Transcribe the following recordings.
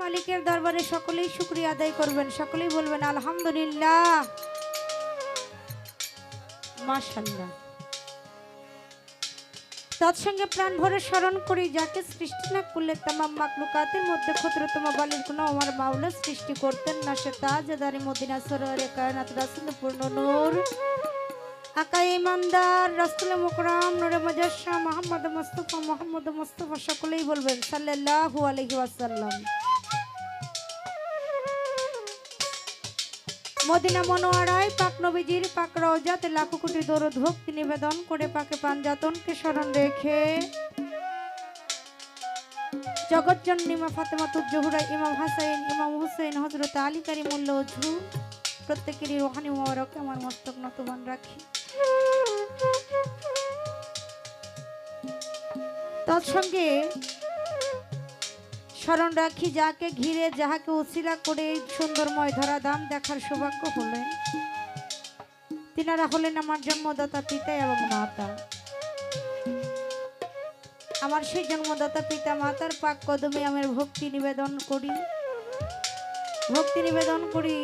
মালিকের দরবারে সকলেই শুক্রিয়া আদায় করবেন, সকলেই বলবেন, আলহামদুলিল্লাহ। মাশাল্লাহ তৎসঙ্গে প্রাণ ভরে স্মরণ করি, যাকে সৃষ্টি না করলে তামাম মাকলুকাতের মধ্যে ক্ষুদ্রতম বালির কোনো আমার মাওলা সৃষ্টি করতেন না, সে তাজদারি মদিনা সরোয়ারে কায়নাত রাসুল নূর। আকা ইমানদার, রাসুল মুকরাম, নুরে মুজাসসা মোহাম্মদ মুস্তাফা মোহাম্মদ মুস্তাফা সকলেই বলবেন সাল্লাল্লাহু আলাইহি ওয়াসাল্লাম। মদিনা মনোয়ারায় পাক নবীজির পাক রওজাতে, লাখো কোটি দরুদ ভক্তি নিবেদন করে পাকে পাঞ্জাতনকে স্মরণ রেখে জগৎজননী মা ফাতেমাতুজ জোহরা, ইমাম হাসাইন, ইমাম হুসেন হযরত আলী কারিমুল্লাহ ওজহু প্রত্যেকেরই রোহানি মোবারক, আমার মস্তক নতবান রাখি। তৎসঙ্গে স্মরণ রাখি, যাকে ঘিরে যাহাকে উসিলা করে সুন্দরময় ধরা দাম দেখার সৌভাগ্য হলেন। তিনারা হলেন আমার জন্মদাতা পিতা এবং মাতা। আমার সেই জন্মদাতা পিতা মাতার পাক কদমে আমার ভক্তি নিবেদন করি। ভক্তি নিবেদন করি,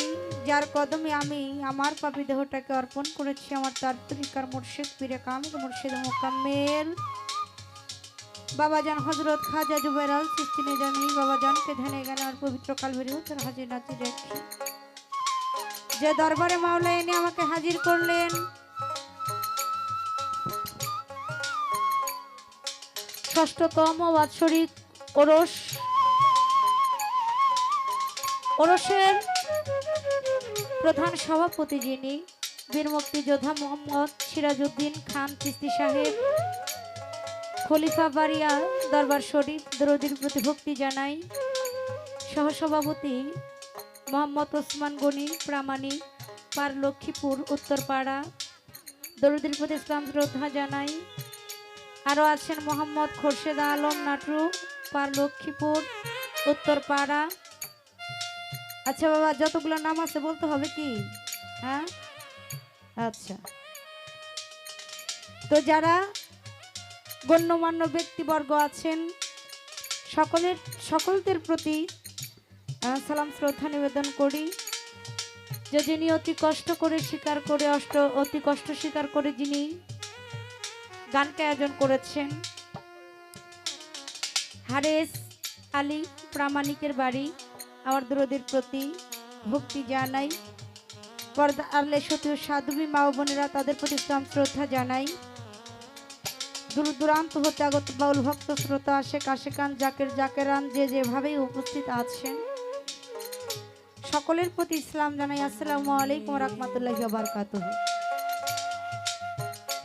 যার কদমে আমি আমার পাপি দেহটাকে অর্পণ করেছি, আমার তার তরিকার মুর্শিদ পীরে কামিল মুর্শিদ মোকাম্মেল। বাবাজান হজরত খাজা জুবের আল সিস্তিনে জানি। বাবাজানকে ধ্যানে জ্ঞানে আর পবিত্র কালবেরি উত্তর হাজির নাচি রেখে যে দরবারে মাওলা এনে আমাকে হাজির করলেন, ষষ্ঠতম বাৎসরিক ওরস। ওরসের প্রধান সভাপতি যিনি বীর মুক্তিযোদ্ধা মোহাম্মদ সিরাজউদ্দিন খান, চিস্তি সাহেব খলিফা বাড়িয়া দরবার শরীফ দরদির প্রতি ভক্তি জানাই। সহসভাপতি মোহাম্মদ ওসমান গনি, প্রামাণিক পার লক্ষ্মীপুর উত্তরপাড়া। দরুদের প্রতি ইসলাম শ্রদ্ধা জানাই। আরও আছেন মোহাম্মদ খোরশেদ আলম নাটু পার লক্ষ্মীপুর উত্তরপাড়া। আচ্ছা বাবা, যতগুলো নাম আছে বলতে হবে কি? হ্যাঁ? আচ্ছা। তো যারা গণ্যমান্য ব্যক্তিবর্গ আছেন। সকলের, সকলদের প্রতি সালাম, শ্রদ্ধা নিবেদন করি। যে যিনি অতি কষ্ট করে স্বীকার করে, অষ্ট, অতি কষ্ট স্বীকার করে যিনি গানকে আয়োজন করেছেন, হারেস আলী প্রামাণিকের বাড়ি, আমার দূরদের প্রতি ভক্তি জানাই। পর্দা আল্লে সতী ও সাধুবী মা বোনেরা তাদের প্রতি শ্রদ্ধা জানাই। দূর দূরান্ত হতে আগত বাউল ভক্ত শ্রোতা আশেক আশেকান জাকের জাকেরান যে যেভাবেই উপস্থিত আছেন, সকলের প্রতি ইসলাম জানাই আসসালামু আলাইকুম রহমতুল্লাহ বারকাতুহ।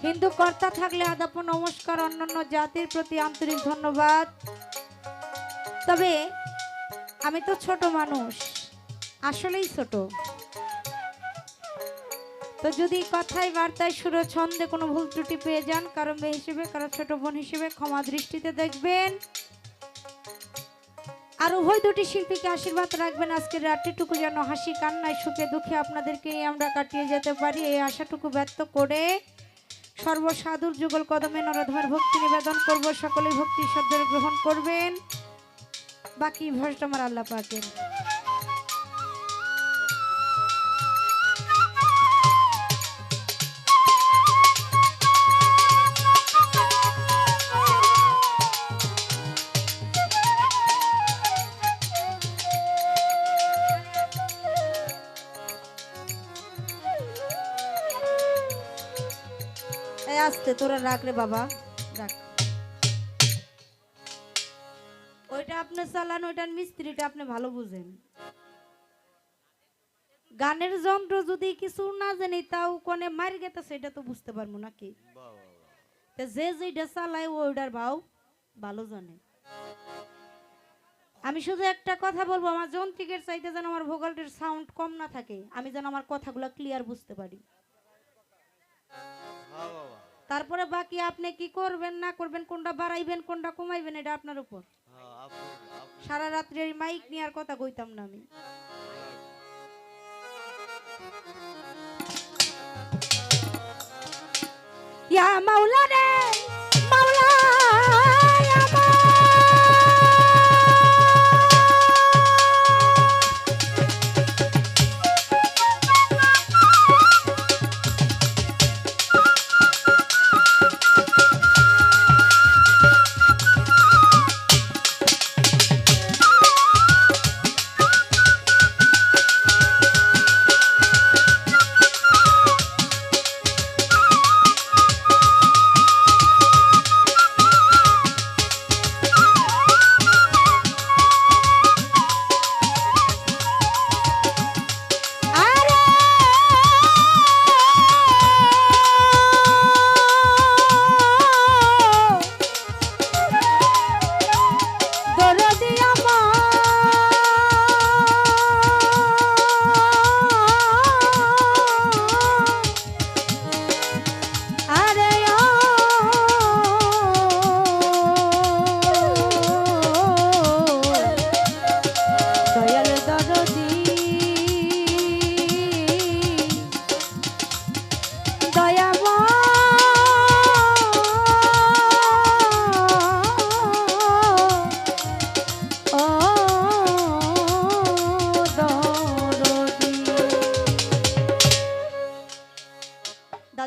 হিন্দু কর্তা থাকলে আদাপ নমস্কার অন্যান্য জাতির প্রতি আন্তরিক ধন্যবাদ। তবে আমি তো ছোট মানুষ, আসলেই ছোট। তো যদি কথায়, বার্তায় সুর ছন্দে কোনো ভুল ত্রুটি পেয়ে যান কারও মেয়ে হিসেবে কারও ছোট বোন হিসেবে ক্ষমা দৃষ্টিতে দেখবেন। আর উভয় দুটি শিল্পীকে আশীর্বাদ রাখবেন আজকের রাত্রিটুকু যেন হাসি, কান্নায়, সুখে, দুঃখে আপনাদেরকে আমরা কাটিয়ে যেতে পারি। এই আশাটুকু ব্যক্ত করে সর্বসাধুর যুগল কদমে নরধমের ভক্তি নিবেদন করব, সকলেই ভক্তি শব্দের গ্রহণ করবেন। বাকি ভরসা আমার আল্লাহ পাকের। আসতে, তোরা রাখ রে বাবা। রাখ ওইটা আপনি চালান, ওইটার মিস্ত্রিটা আপনি ভালো বুঝেন। গানের যন্ত্র যদি কিছু না জানি, তাও কোনে মার গেতে, সেটা তো বুঝতে পারব নাকি যে যেটা চালায়, ওইটার ভাও ভালো জানে। আমি শুধু একটা কথা বলব, আমার যন্ত্রিকের চাইতে যেন আমার ভোকালটির সাউন্ড কম না থাকে, আমি যেন আমার কথাগুলো ক্লিয়ার বুঝতে পারি। তারপরে বাকি আপনি কি করবেন, না করবেন, কোনটা বাড়াইবেন, কোনটা কমাইবেন, এটা আপনার উপর। সারা রাত্রি মাইক নেওয়ার কথা কইতাম না আমি। ইয়া মাওলা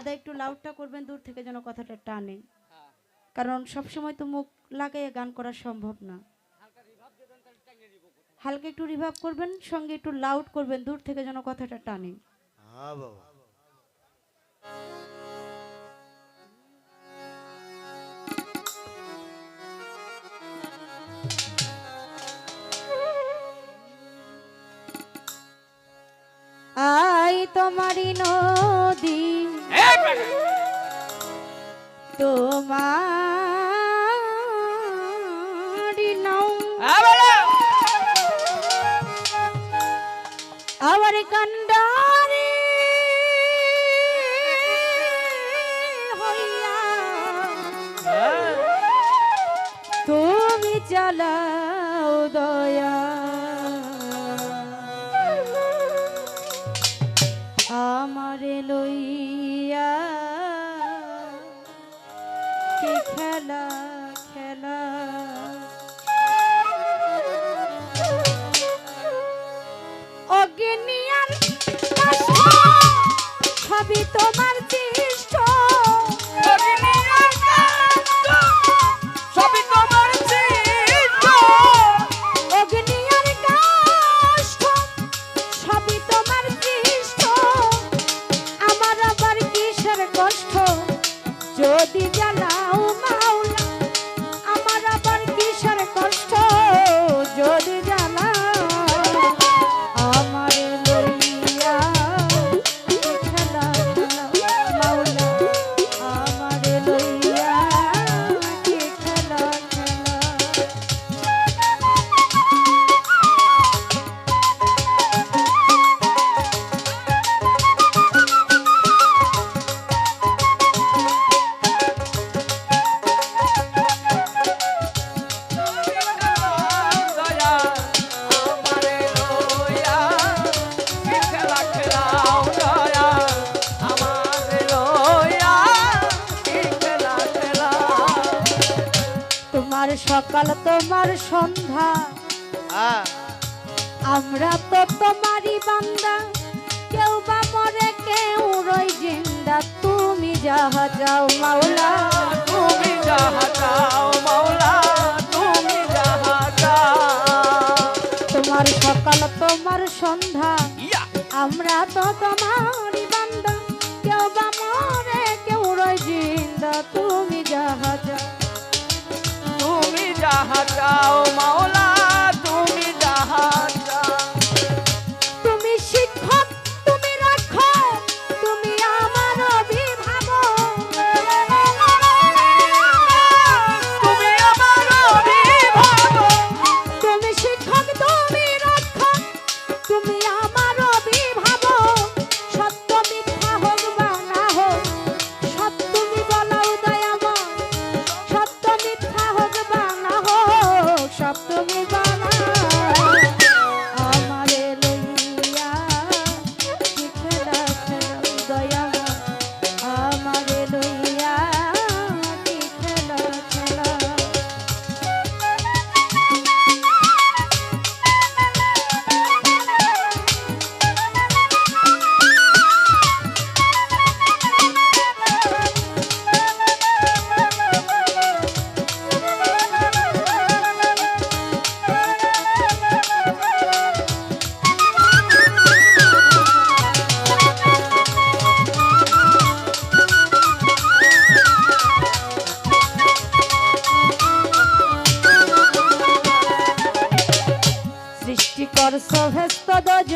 দাদা একটু লাউডটা করবেন দূর থেকে যেন কথাটা টানে। কারণ সবসময় তো মুখ লাগাইয়ে গান করা সম্ভব না। হালকা একটু রিভাব করবেন সঙ্গে একটু লাউড করবেন দূর থেকে যেন কথাটা টানে। হ্যাঁ বাবা। আই তোমারি নদী। তোমারি নাও আমার কান্ডারে অজ্ঞানিয়ার সবই তোমার চেষ্ট তোমার সকাল তোমার সন্ধ্যা। হ্যাঁ। আমরা তো তোমারই বান্দা। কেউ বা মরে কেউ রই জিন্দা। তুমি যাহা যাও মাওলা। তুমি যাহা চাও মাওলা। তুমি যাহা চাও। তোমার সকাল তোমার সন্ধ্যা। আমরা তো তোমারই বান্দা। কেউ বা মরে কেউ রই জিন্দা। তুমি যাহা যাও চাও মাওলা করছ ভেস্ত দজ